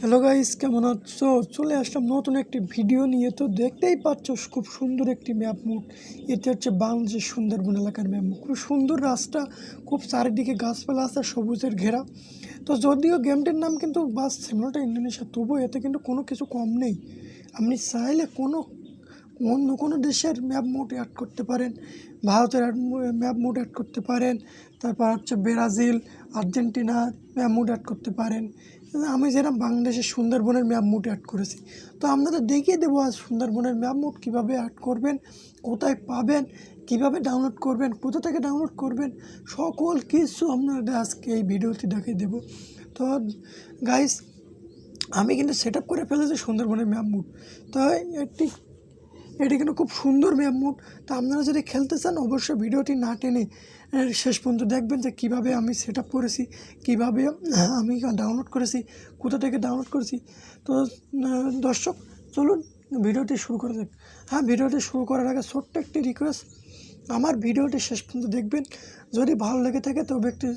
Hello guys কেমন আছো? চলে আসলাম নতুন একটি ভিডিও নিয়ে। তো দেখতেই পাচ্ছ, খুব সুন্দর একটি ম্যাপ মুখ এটি হচ্ছে বাংলাদেশের সুন্দরবন এলাকার ম্যাপ মুখ খুব সুন্দর রাস্তা, খুব চারিদিকে গাছপালা আছে, সবুজের ঘেরা। তো যদিও গেমটির নাম কিন্তু বাস সেমনটা ইন্ডোনেশিয়া তবুও এতে কিন্তু কোনো কিছু কম নেই। আপনি চাইলে কোনো অন্য কোনো দেশের ম্যাপ মোড অ্যাড করতে পারেন, ভারতের ম্যাপ মোড অ্যাড করতে পারেন, তারপর হচ্ছে Brazil, Argentina map mode add করতে পারেন। আমি যেরকম বাংলাদেশের সুন্দরবনের ম্যাপ মোড অ্যাড করেছি, তো আপনাদের দেখিয়ে দেবো আজ সুন্দরবনের ম্যাপ মোড কীভাবে অ্যাড করবেন, কোথায় পাবেন, কীভাবে ডাউনলোড করবেন, কোথা থেকে ডাউনলোড করবেন, সকল কিছু আপনাদের আজকে এই ভিডিওতে দেখিয়ে দেবো। তো গাইস আমি কিন্তু সেট আপ করে ফেলেছি সুন্দরবনের ম্যাপ মুড, তো একটি এটি কিন্তু খুব সুন্দর ম্যাপ মুড তো আপনারা যদি খেলতে চান, অবশ্যই ভিডিওটি না টেনে শেষ পর্যন্ত দেখবেন যে কীভাবে আমি সেট আপ করেছি, কীভাবে আমি ডাউনলোড করেছি, কোথা থেকে ডাউনলোড করেছি। তো দর্শক, চলুন ভিডিওটি শুরু করে দেখ হ্যাঁ ভিডিওটি শুরু করার আগে ছোট্ট একটি রিকোয়েস্ট আমার ভিডিওটি শেষ পর্যন্ত দেখবেন। যদি ভালো লেগে থাকে তবে একটি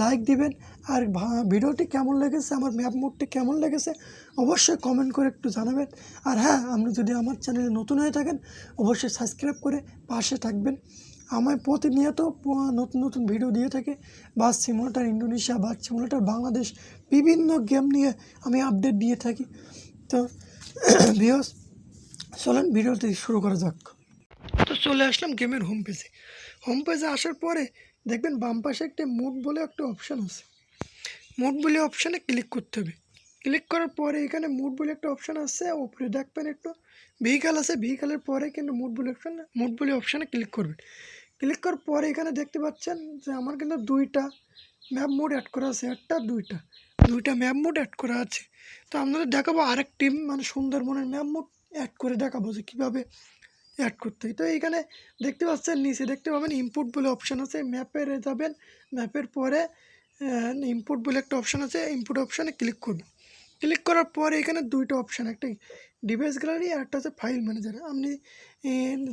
লাইক দিবেন। আর ভিডিওটি কেমন লেগেছে, আমার ম্যাপ মোডটি কেমন লেগেছে, অবশ্যই কমেন্ট করে একটু জানাবেন। আর হ্যাঁ আপনি যদি আমার চ্যানেলে নতুন হয়ে থাকেন, অবশ্যই সাবস্ক্রাইব করে পাশে থাকবেন। আমি প্রতিনিয়ত নতুন নতুন ভিডিও দিয়ে থাকি। Bus simulator Indonesia bus simulator Bangladesh বিভিন্ন গেম নিয়ে আমি আপডেট দিয়ে থাকি। তো ভিওস চলেন ভিডিওটি শুরু করা যাক। তো চলে আসলাম গেমের হোম পেজে হোম পেজে আসার পরে দেখবেন বাম পাশে একটা মুড বলে একটা অপশান আছে। মুড বলে অপশানে ক্লিক করতে হবে। ক্লিক করার পরে এখানে মুড বলে একটা অপশান আছে ওপরে দেখবেন একটু ভেহিকাল আছে ভেহিকালের পরে কিন্তু মুড বলে অপশান মুড বলে অপশানে ক্লিক করবেন। ক্লিক করার পরে এখানে দেখতে পাচ্ছেন যে আমার কিন্তু দুইটা ম্যাপ মোড অ্যাড করা আছে, একটা, দুইটা। দুইটা ম্যাপ মোড অ্যাড করা আছে। তো আপনাদের দেখাবো আরেক টিম মানে সুন্দরবনের ম্যাপ মোড অ্যাড করে দেখাবো যে কীভাবে অ্যাড করতে। হয় তো এইখানে দেখতে পাচ্ছেন, নিচে দেখতে পাবেন ইনপুট বলে অপশান আছে ম্যাপে যাবেন ম্যাপের পরে ইনপুট বলে একটা অপশান আছে ইনপুট অপশানে ক্লিক করবেন। ক্লিক করার পরে এখানে দুইটা অপশান একটা ডিভাইস গ্যালারি আর একটা আছে ফাইল ম্যানেজার আপনি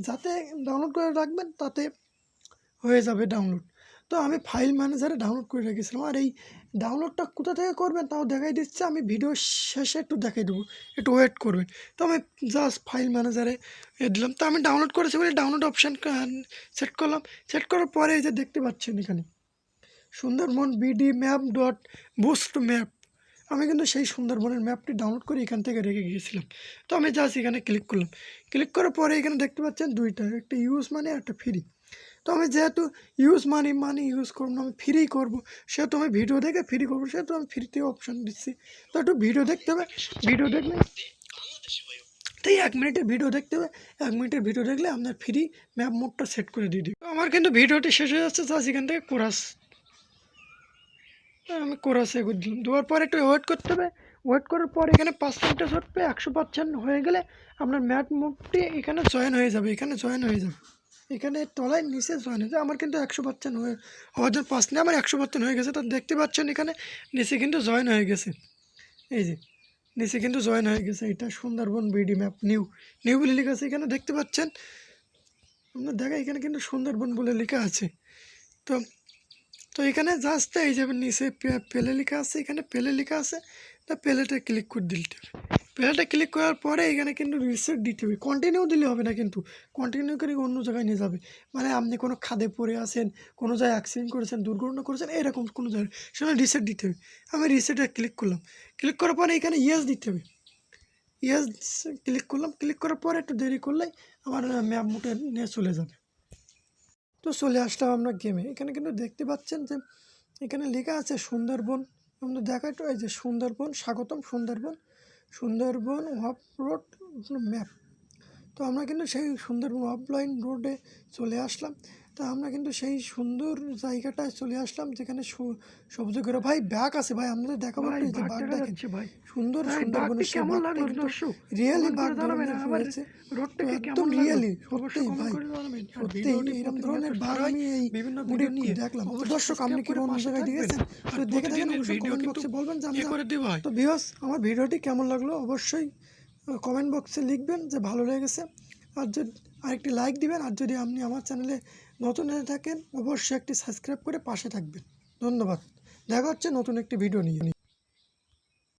যাতে ডাউনলোড করে রাখবেন, তাতে হয়ে যাবে ডাউনলোড তো আমি ফাইল ম্যানেজারে ডাউনলোড করে রেখেছিলাম। আর এই ডাউনলোডটা কোথা থেকে করবেন তাও দেখাই দিচ্ছে। আমি ভিডিও শেষে একটু দেখাই দেবো। একটু ওয়েট করবেন। তো আমি জাস্ট ফাইল ম্যানেজারে এ দিলাম। তো আমি ডাউনলোড করেছি বলে ডাউনলোড অপশান সেট করলাম। সেট করার পরে এই যে দেখতে পাচ্ছেন এখানে। Sundarban BD map dot boost map আমি কিন্তু সেই সুন্দরবনের ম্যাপটি ডাউনলোড করে এখান থেকে রেখে গিয়েছিলাম। তো আমি জাস্ট এখানে ক্লিক করলাম। ক্লিক করার পরে এখানে দেখতে পাচ্ছেন দুইটা। একটা ইউজ মানে একটা ফ্রি তো আমি যেহেতু ইউজ মানি মানি ইউজ করব না, আমি ফ্রি করব, সেহেতু আমি ভিডিও দেখে ফ্রি করব, সেহেতু আমি ফ্রিতে অপশান দিচ্ছি। তো একটু ভিডিও দেখতে হবে ভিডিও দেখলে তাই এক মিনিটের ভিডিও দেখতে হবে, এক মিনিটের ভিডিও দেখলে আপনার ফ্রি ম্যাপ মোডটা সেট করে দিয়ে দিই আমার কিন্তু ভিডিওটি শেষ হয়ে যাচ্ছে জাস্ট সেখান থেকে কোরাস আমি কোরাসে দেওয়ার পর একটু ওয়েট করতে হবে। ওয়েট করার পর এখানে পার্সেন্টেজ উঠবে একশো পার্সেন্ট হয়ে গেলে আপনার ম্যাট মুভটি এখানে জয়েন হয়ে যাবে, এখানে জয়েন হয়ে যাবে। এখানে তলায় নিচে জয়েন হয়ে যাবে আমার কিন্তু একশো পার্সেন্ট হয়ে হওয়ার পাঁচ নেই, আমার একশো পার্সেন্ট হয়ে গেছে। তো দেখতে পাচ্ছেন এখানে নিচে কিন্তু জয়েন হয়ে গেছে। এই যে, নিচে কিন্তু জয়েন হয়ে গেছে। এটা Sundarban BD map, new. New বলে লেখা আছে এখানে, দেখতে পাচ্ছেন? আপনার দেখা এখানে কিন্তু সুন্দরবন বলে লেখা আছে। তো তো এখানে জাস্ট এই যে নিচে পেলে লেখা আছে, এখানে পেলে লেখা আছে। তা পেলেটা ক্লিক করে দিতে হবে। পেলেটা ক্লিক করার পরে এখানে কিন্তু রিসেট দিতে হবে। কন্টিনিউ দিলে হবে না কিন্তু। কন্টিনিউ করে অন্য জায়গায় নিয়ে যাবে। মানে আপনি কোনো খাদে পড়ে আছেন, কোনো জায়গায় অ্যাক্সিডেন্ট করেছেন, দুর্ঘটনা করেছেন, এরকম কোনো জায়গায়। সেখানে রিসেট দিতে হবে। আমি রিসেটে ক্লিক করলাম। ক্লিক করার পরে এখানে ইয়েস দিতে হবে। ইয়েস ক্লিক করলাম। ক্লিক করার পরে একটু দেরি করলে আমার ম্যাপ মুটে নিয়ে চলে যাবে। তো চলে আসলাম আমরা গেমে এখানে কিন্তু দেখতে পাচ্ছেন যে, এখানে লেখা আছে সুন্দরবন আমরা দেখা একটু এই যে সুন্দরবন স্বাগতম Sundarban. Sundarban of road map তো আমরা কিন্তু সেই সুন্দরবন অফলাইন রোডে চলে আসলাম। তা আমরা কিন্তু সেই সুন্দর জায়গাটায় চলে আসলাম যেখানে সবুজ ঘেরা। ভাই ব্যাগ আছে ভাই আমাদের দেখাবো যে দেখেন। ভাই। সুন্দর ভাই, সুন্দরবনের কেমন লাগল দর্শক? রিয়েলি বাঘ ধরনের হয়েছে। একদম রিয়েলি অবশ্যই সত্যি ভাই করে সত্যি এরকম ধরনের বাঘ আমি এই বিভিন্ন ভিডিও নিয়ে দেখলাম। দর্শক আপনি কি করে জায়গায় তো দেখে অবশ্যই কমেন্ট বক্সে বলবেন যে আমি ইয়ে করে তো ভিউয়ার্স আমার ভিডিওটি কেমন লাগল? অবশ্যই কমেন্ট বক্সে লিখবেন যে ভালো লেগেছে। আর যদি আরেকটি লাইক দিবেন, আর যদি আপনি আমার চ্যানেলে নতুন হয়ে থাকেন, অবশ্যই একটি সাবস্ক্রাইব করে পাশে থাকবেন। ধন্যবাদ। দেখা হচ্ছে নতুন একটি ভিডিও নিয়ে।